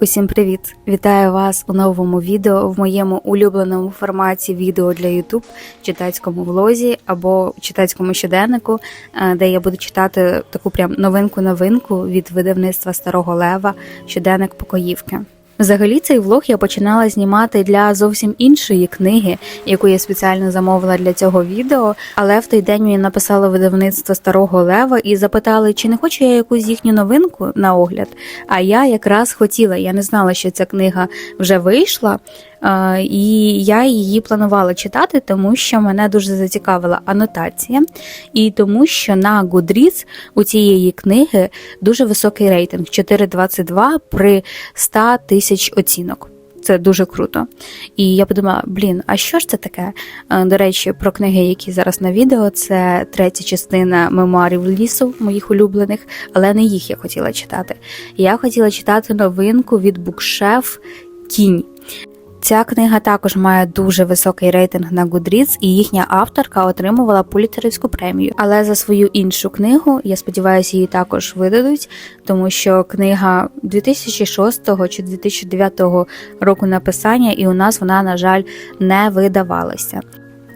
Усім привіт! Вітаю вас у новому відео в моєму улюбленому форматі відео для YouTube, читацькому влозі або читацькому щоденнику, е, де я буду читати таку прям новинку-новинку від видавництва Старого Лева щоденник Покоївки. Взагалі цей влог я починала знімати для зовсім іншої книги, яку я спеціально замовила для цього відео. Але в той день мені написало видавництво Старого Лева і запитали, чи не хочу я якусь їхню новинку на огляд. А я якраз хотіла. Я не знала, що ця книга вже вийшла. І я її планувала читати, тому що мене дуже зацікавила анотація, і тому, що на Goodreads у цієї книги дуже високий рейтинг 4,22 при 100 тисяч оцінок. Це дуже круто. І я подумала, блін, а що ж це таке? До речі, про книги, які зараз на відео, це третя частина мемуарів лісу, моїх улюблених, але не їх я хотіла читати. Я хотіла читати новинку від букшеф Тінь. Ця книга також має дуже високий рейтинг на Goodreads, і їхня авторка отримувала пулітерівську премію. Але за свою іншу книгу, я сподіваюся, її також видадуть, тому що книга 2006 чи 2009 року написання, і у нас вона, на жаль, не видавалася.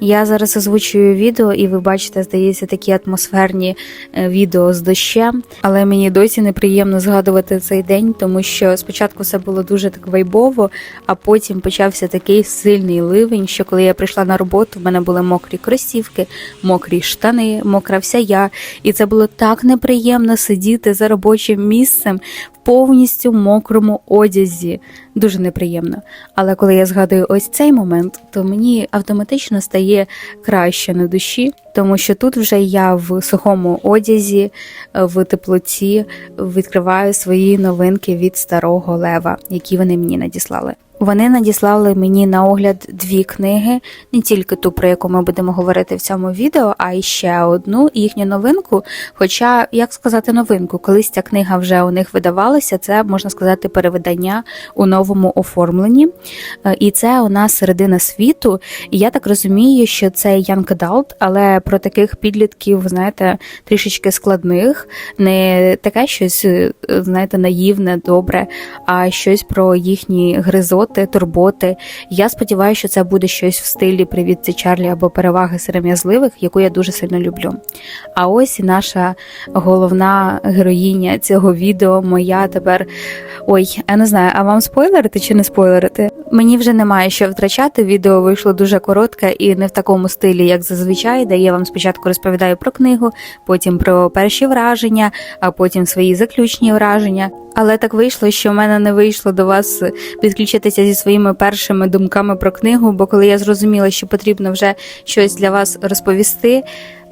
Я зараз озвучую відео, і ви бачите, здається, такі атмосферні е, відео з дощем. Але мені досі неприємно згадувати цей день, тому що спочатку все було дуже так вайбово, а потім почався такий сильний ливень, що коли я прийшла на роботу, в мене були мокрі кросівки, мокрі штани, мокра вся я. І це було так неприємно сидіти за робочим місцем повністю мокрому одязі. Дуже неприємно. Але коли я згадую ось цей момент, то мені автоматично стає краще на душі, тому що тут вже я в сухому одязі, в теплоті відкриваю свої новинки від старого лева, які вони мені надіслали. Вони надіслали мені на огляд дві книги, не тільки ту, про яку ми будемо говорити в цьому відео, а й ще одну їхню новинку. Хоча, як сказати, новинку, колись ця книга вже у них видавалася, це можна сказати перевидання у новому оформленні. Е, І це у нас середина світу. І я так розумію, що це Young Adult, але про таких підлітків, знаєте, трішечки складних, не таке щось, е, знаєте, наївне, добре, а щось про їхні гризоти, турботи. Я сподіваюся, що це буде щось в стилі Привіт, це Чарлі або переваги серем'язливих, яку я дуже сильно люблю. А ось і наша головна героїня цього відео, моя тепер. Ой, я не знаю, а вам спойлерити чи не спойлерити? Мені вже немає що втрачати. Відео вийшло дуже коротке і не в такому стилі, як зазвичай, де я вам спочатку розповідаю про книгу, потім про перші враження, а потім свої заключні враження. Але так вийшло, що в мене не вийшло до вас підключитися зі своїми першими думками про книгу, бо коли я зрозуміла, що потрібно вже щось для вас розповісти,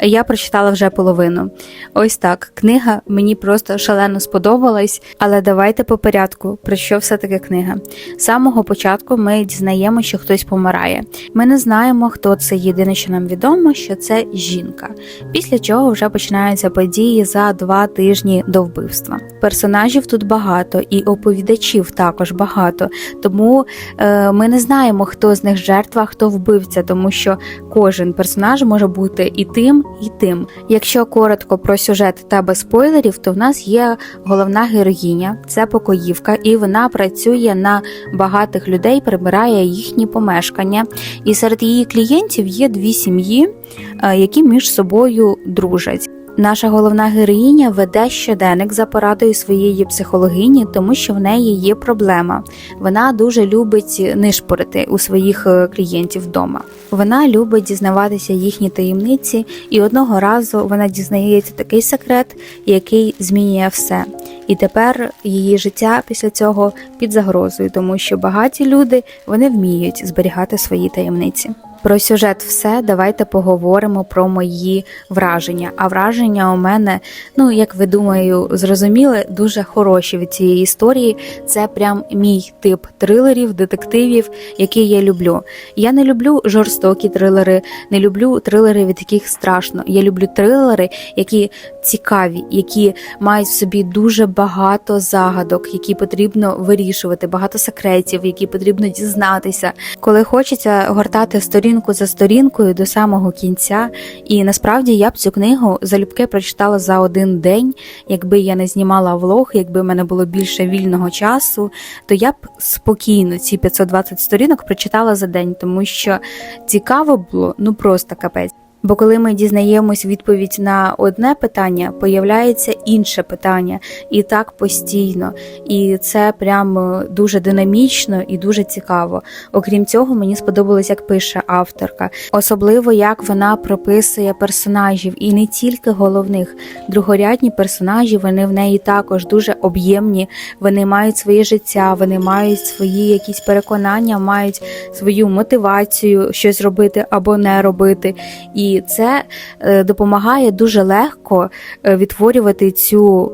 я прочитала вже половину. Ось так. Книга мені просто шалено сподобалась, але давайте по порядку, про що все-таки книга. З самого початку ми дізнаємо, що хтось помирає. Ми не знаємо, хто це. Єдине, що нам відомо, що це жінка. Після чого вже починаються події за два тижні до вбивства. Персонажів тут багато, і оповідачів також багато. Тому е, ми не знаємо, хто з них жертва, хто вбивця, тому що кожен персонаж може бути і тим, і тим. Якщо коротко про сюжет та без спойлерів, то в нас є головна героїня, це покоївка, і вона працює на багатих людей, прибирає їхні помешкання. І серед її клієнтів є дві сім'ї, е, які між собою дружать. Наша головна героїня веде щоденник за порадою своєї психологині, тому що в неї є проблема. Вона дуже любить нишпорити у своїх е, клієнтів вдома. Вона любить дізнаватися їхні таємниці, і одного разу вона дізнається такий секрет, який змінює все. І тепер її життя після цього під загрозою, тому що багаті люди вони вміють зберігати свої таємниці. Про сюжет все, давайте поговоримо про мої враження. А враження у мене, ну як ви думаю, зрозуміли, дуже хороші від цієї історії. Це прям мій тип трилерів, детективів, які я люблю. Я не люблю жорстокі трилери, не люблю трилери, від яких страшно. Я люблю трилери, які цікаві, які мають в собі дуже багато загадок, які потрібно вирішувати, багато секретів, які потрібно дізнатися. Коли хочеться гортати сторінку сторінку за сторінкою до самого кінця. І насправді я б цю книгу залюбки прочитала за один день, якби я не знімала влог, якби в мене було більше вільного часу, то я б спокійно ці 520 сторінок прочитала за день, тому що цікаво було ну просто капець. Бо коли ми дізнаємось відповідь на одне питання, появляється інше питання, і так постійно. І це прям е, дуже динамічно і дуже цікаво. Окрім цього, мені сподобалось, як пише авторка, особливо як вона прописує персонажів, і не тільки головних, другорядні персонажі. Вони в неї також дуже об'ємні. Вони мають своє життя, вони мають свої якісь переконання, мають свою мотивацію щось робити або не робити. І це е, допомагає дуже легко е, відтворювати цю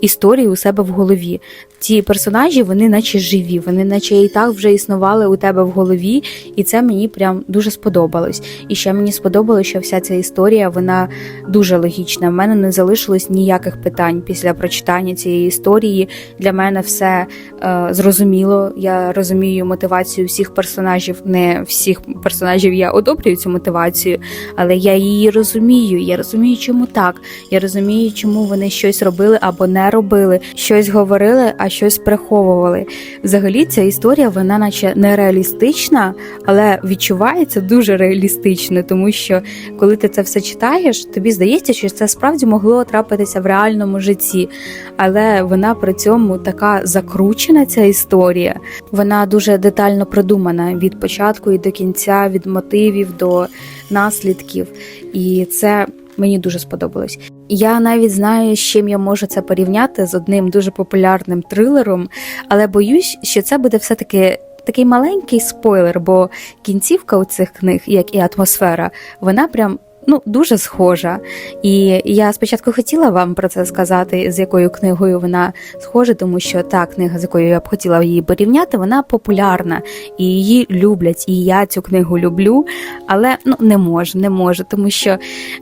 історію у себе в голові. Ці персонажі, вони наче живі, вони наче і так вже існували у тебе в голові, і це мені прям дуже сподобалось. І ще мені сподобалось, що вся ця історія вона дуже логічна. В мене не залишилось ніяких питань після прочитання цієї історії. Для мене все е, зрозуміло. Я розумію мотивацію всіх персонажів. Не всіх персонажів я одобрюю цю мотивацію, але я її розумію. Я розумію, чому так. Я розумію, чому вони щось робили або не робили, щось говорили, а щось приховували. Взагалі, ця історія, вона наче нереалістична, але відчувається дуже реалістично, тому що коли ти це все читаєш, тобі здається, що це справді могло трапитися в реальному житті. Але вона при цьому така закручена, ця історія. Вона дуже детально продумана від початку і до кінця, від мотивів до наслідків. І це мені дуже сподобалось. Я навіть знаю, з чим я можу це порівняти з одним дуже популярним трилером, але боюсь, що це буде все-таки такий маленький спойлер, бо кінцівка у цих книг, як і атмосфера, вона прям. Ну, дуже схожа. І я спочатку хотіла вам про це сказати, з якою книгою вона схожа, тому що та книга, з якою я б хотіла її порівняти, вона популярна і її люблять. І я цю книгу люблю, але ну не можу, не можу, тому що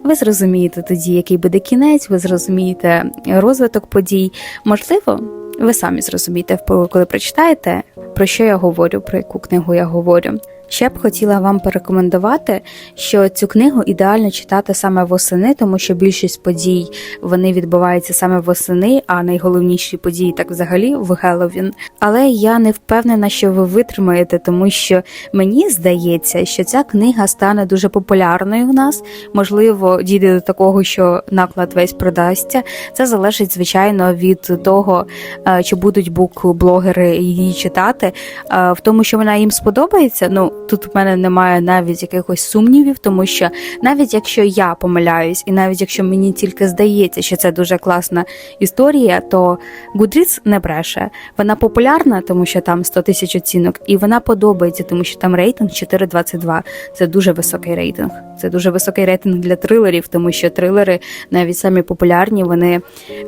ви зрозумієте тоді, який буде кінець, ви зрозумієте розвиток подій. Можливо, ви самі зрозумієте, коли прочитаєте, про що я говорю, про яку книгу я говорю. Ще б хотіла вам порекомендувати, що цю книгу ідеально читати саме восени, тому що більшість подій вони відбуваються саме восени, а найголовніші події так взагалі в Геловін. Але я не впевнена, що ви витримаєте, тому що мені здається, що ця книга стане дуже популярною в нас. Можливо, дійде до такого, що наклад весь продасться. Це залежить, звичайно, від того, е, чи будуть бук-блогери її читати. Е, В тому, що вона їм сподобається, ну тут в мене немає навіть якихось сумнівів, тому що навіть якщо я помиляюсь, і навіть якщо мені тільки здається, що це дуже класна історія, то Goodreads не бреше. Вона популярна, тому що там 100 тисяч оцінок, і вона подобається, тому що там рейтинг 4,22. Це дуже високий рейтинг. Це дуже високий рейтинг для трилерів, тому що трилери, навіть самі популярні, вони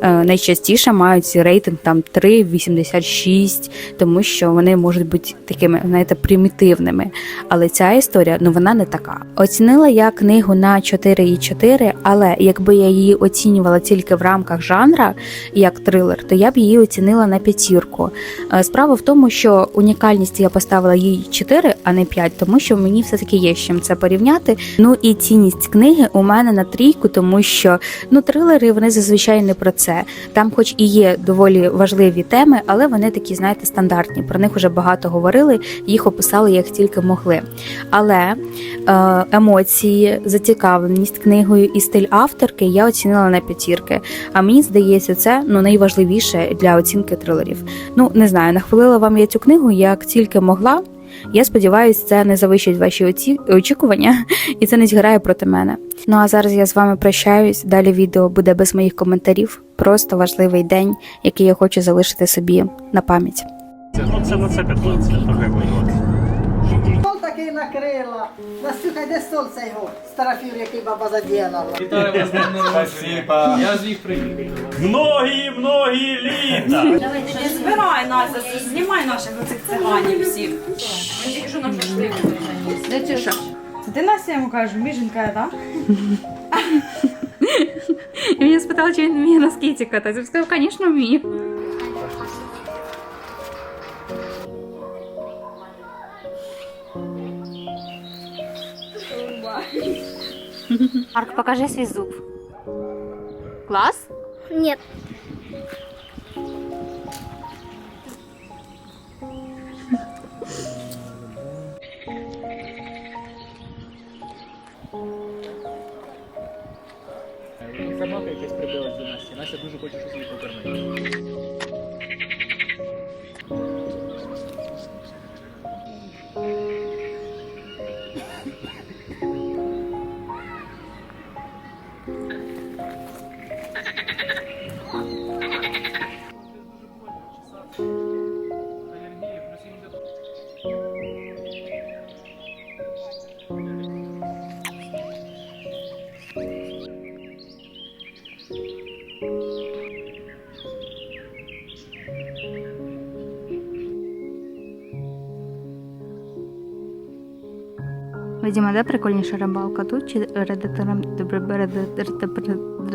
е, найчастіше мають рейтинг там 3,86, тому що вони можуть бути такими, знаєте, примітивними. Але ця історія, ну вона не така. Оцінила я книгу на 4,4, але якби я її оцінювала тільки в рамках жанра, як трилер, то я б її оцінила на п'ятірку. Е, Справа в тому, що унікальність я поставила їй 4, а не 5, тому що мені все-таки є з чим це порівняти. Ну і цінність книги у мене на трійку, тому що ну трилери вони зазвичай не про це. Там, хоч і є доволі важливі теми, але вони такі, знаєте, стандартні. Про них вже багато говорили, їх описали як тільки могли. Але е, емоції, зацікавленість книгою і стиль авторки я оцінила на п'ятірки. А мені здається, це ну найважливіше для оцінки трилерів. Ну не знаю, нахвалила вам я цю книгу як тільки могла. Я сподіваюся, це не завищить ваші оці... очікування, і це не зграє проти мене. Ну а зараз я з вами прощаюсь. Далі відео буде без моїх коментарів. Просто важливий день, який я хочу залишити собі на пам'ять. Це, ну, це на це 15, Стол такий. Настюха, де стол цей го? Старафір, який баба задіяла. Вітаю вас на днем народження. Я ж їх привів. Многі, многі літа! Не збирай Настя, знімай наших оцих циганів всіх. Ми тільки що на шашлик. Де це що? Це ти Настя йому кажеш, міженька, так? І мене спитали, чи він вміє на скейті кататися. Я сказав, звісно, вмію. Марк, покажи свій зуб. Клас? Нет. Видимо, де прикольніша рибалка? Тут чи Red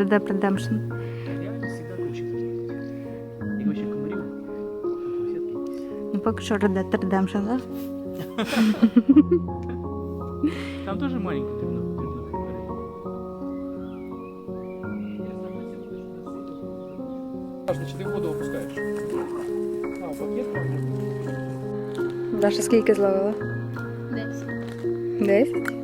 Dead Redemption? Dead Redemption, так? Там теж маленький дрібно Чи ти воду опускаєш? А, пакет Даша скільки зловила? Десять. Десять?